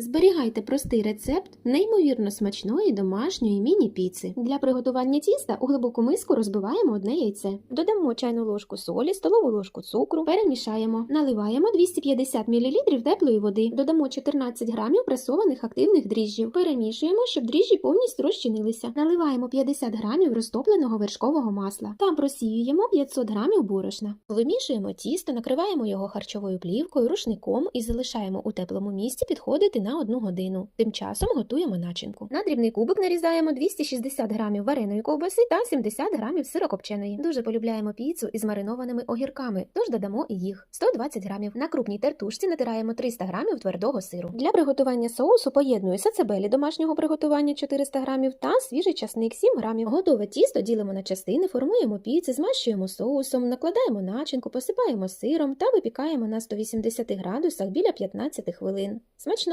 Зберігайте простий рецепт неймовірно смачної домашньої міні-піци. Для приготування тіста у глибоку миску розбиваємо одне яйце. Додамо чайну ложку солі, столову ложку цукру, перемішаємо. Наливаємо 250 мл теплої води. Додамо 14 грамів пресованих активних дріжджів. Перемішуємо, щоб дріжджі повністю розчинилися. Наливаємо 50 грамів розтопленого вершкового масла та просіюємо 500 грамів борошна. Вимішуємо тісто, накриваємо його харчовою плівкою, рушником і залишаємо у теплому місці підходити на 1 годину. Тим часом готуємо начинку. На дрібний кубик нарізаємо 260 грамів вареної ковбаси та 70 грамів сирокопченої. Дуже полюбляємо піцу із маринованими огірками, тож додамо і їх 120 грамів. На крупній тертушці натираємо 300 грамів твердого сиру. Для приготування соусу поєдную сацебелі домашнього приготування 400 грамів та свіжий часник 7 грамів. Готове тісто ділимо на частини, формуємо піци, змащуємо соусом, накладаємо начинку, посипаємо сиром та випікаємо на 180 градусах біля 15 хвилин. Смачного!